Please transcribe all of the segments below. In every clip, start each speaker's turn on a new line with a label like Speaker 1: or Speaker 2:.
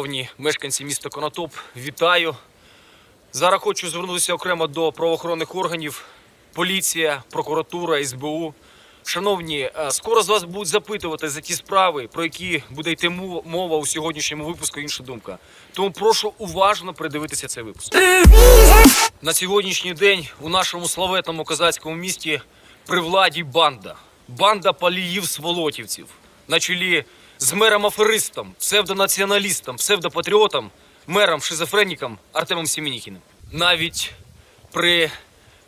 Speaker 1: Шановні мешканці міста Конотоп, вітаю. Зараз хочу звернутися окремо до правоохоронних органів, поліція, прокуратура, СБУ. Шановні, е, скоро з вас будуть запитувати за ті справи, про які буде йти мова у сьогоднішньому випуску інша думка. Тому прошу уважно передивитися цей випуск. На сьогоднішній день у нашому славетному козацькому місті при владі банда. Банда паліїв сволотівців на чолі з мером аферистом, псевдонаціоналістом, псевдопатріотом, мером шизофреніком Артемом Сімінікіним. Навіть при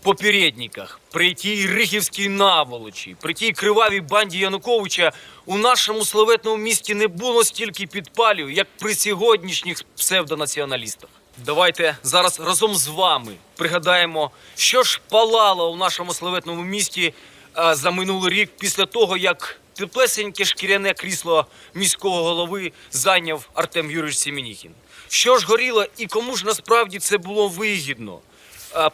Speaker 1: попередниках, при тій рихівській наволочі, при тій кривавій банді Януковича у нашому славетному місті не було стільки підпалів, як при сьогоднішніх псевдонаціоналістах. Давайте зараз разом з вами пригадаємо, що ж палало у нашому славетному місті за минулий рік після того, як теплесеньке шкіряне крісло міського голови зайняв Артем Юрійович Сімініхін. Що ж горіло і кому ж насправді це було вигідно?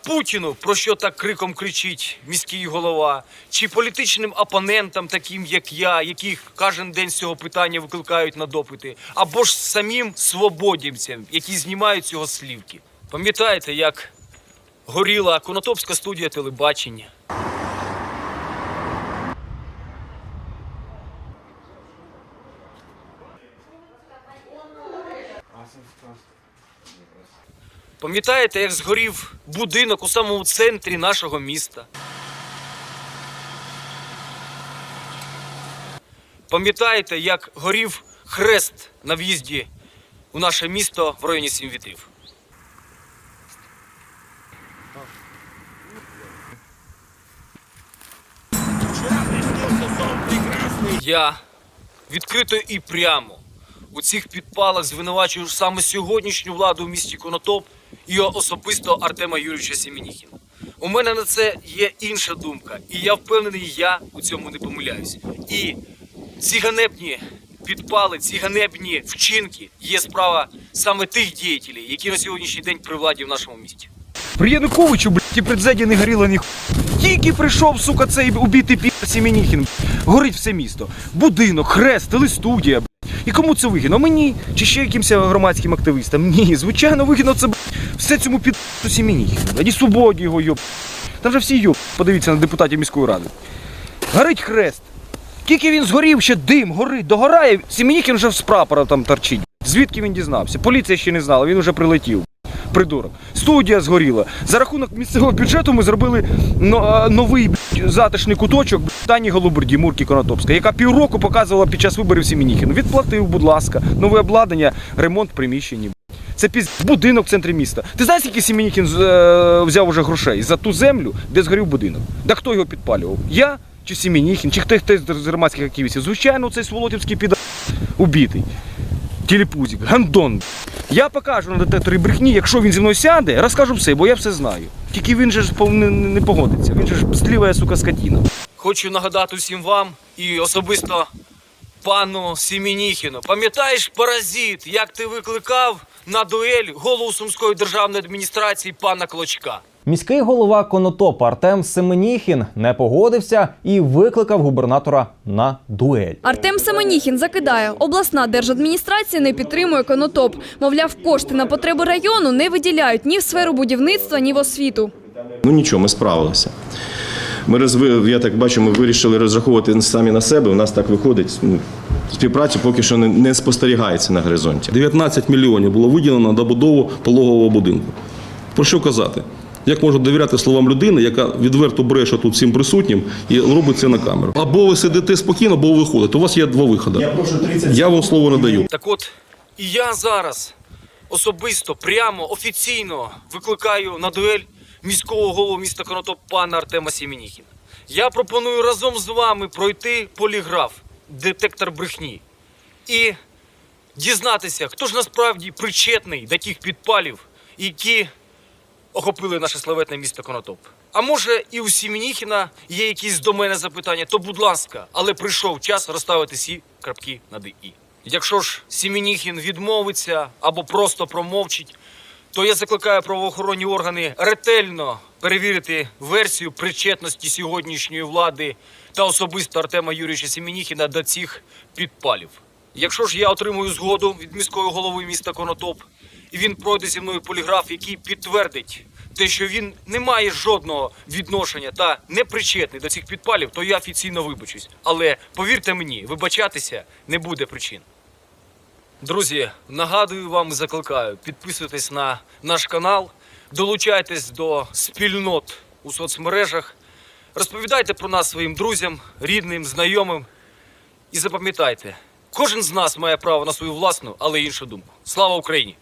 Speaker 1: Путіну, про що так криком кричить міський голова, чи політичним опонентам, таким як я, яких кожен день з цього питання викликають на допити, або ж самим свободівцям, які знімають цього слівки. Пам'ятаєте, як горіла Конотопська студія телебачення? Пам'ятаєте, як згорів будинок у самому центрі нашого міста? Пам'ятаєте, як горів хрест на в'їзді у наше місто в районі Сім вітрів? Я відкрито і прямо у цих підпалах звинувачую саме сьогоднішню владу у місті Конотоп і особисто Артема Юрійовича Сімініхіна. У мене на це є інша думка, і я впевнений, я у цьому не помиляюсь. І ці ганебні підпали, ці ганебні вчинки є справа саме тих діятелів, які на сьогоднішній день при владі в нашому місті.
Speaker 2: При Януковичу, блядь, і при Дзеді не горіло ні. Тільки прийшов, сука, цей убитий пі Сімініхін. Горить все місто. Будинок, хрест, телестудія. І кому це вигідно? Мені чи ще якимось громадським активістам? Ні, звичайно, вигідно це все цьому під Сімініхіну. блядь, І свободі його йоб. Там вже всі йоб. Подивіться на депутатів міської ради. Горить хрест. Тільки він згорів, ще дим, горить, догорає. Сімініхін вже з прапора там торчить. Звідки він дізнався? Поліція ще не знала, він вже прилетів. Придурок. Студія згоріла. За рахунок місцевого бюджету ми зробили новий затишний куточок Тані Голуберді, Мурки Конотопська, яка півроку показувала під час виборів Сімініхіну. Відплатив, будь ласка, нове обладнання, ремонт приміщень. Це піз... будинок в центрі міста. Ти знаєш, скільки Сімінікін е, взяв уже грошей за ту землю, де згорів будинок? Да хто його підпалював? Я чи Сімініхін, чи хто з громадських активістів? Звичайно, цей Сволотівський піда убитий. Тіліпузик, гандон. Я покажу на детекторі брехні, якщо він зі мною сяде, розкажу все, бо я все знаю. Тільки він же ж не, погодиться. Він же ж зліва, сука, скотіна.
Speaker 1: Хочу нагадати всім вам і особисто пану Сімініхіну. Пам'ятаєш, паразит, як ти викликав на дуель голову Сумської державної адміністрації пана Клочка?
Speaker 3: Міський голова Конотопа Артем Семеніхін не погодився і викликав губернатора на дуель.
Speaker 4: Артем Семеніхін закидає, обласна держадміністрація не підтримує конотоп. Мовляв, кошти на потреби району не виділяють ні в сферу будівництва, ні в освіту.
Speaker 5: Ну нічого, ми справилися. Ми розви... Я так бачу, ми вирішили розраховувати самі на себе. У нас так виходить. Ну, співпраця поки що не, не спостерігається на горизонті.
Speaker 6: 19 мільйонів було виділено на добудову пологового будинку. Про що казати? Як можна довіряти словам людини, яка відверто бреше тут всім присутнім і робить це на камеру? Або ви сидите спокійно, або ви виходите. У вас є два виходи. Я прошу 30 Я вам слово не даю.
Speaker 1: Так от, і я зараз особисто, прямо, офіційно викликаю на дуель міського голову міста Конотоп пана Артема Сімініхіна. Я пропоную разом з вами пройти поліграф, детектор брехні, і дізнатися, хто ж насправді причетний до тих підпалів, які охопили наше славетне місто Конотоп. А може, і у Сімініхіна є якісь до мене запитання, то будь ласка, але прийшов час розставити всі крапки над «і». Якщо ж Сімініхін відмовиться або просто промовчить, то я закликаю правоохоронні органи ретельно перевірити версію причетності сьогоднішньої влади та особисто Артема Юрійовича Сімініхіна до цих підпалів. Якщо ж я отримую згоду від міської голови міста Конотоп, і він пройде зі мною поліграф, який підтвердить те, що він не має жодного відношення та не причетний до цих підпалів, то я офіційно вибачусь. Але повірте мені, вибачатися не буде причин. Друзі, нагадую вам і закликаю, підписуйтесь на наш канал, долучайтесь до спільнот у соцмережах, розповідайте про нас своїм друзям, рідним, знайомим. І запам'ятайте, кожен з нас має право на свою власну, але іншу думку. Слава Україні!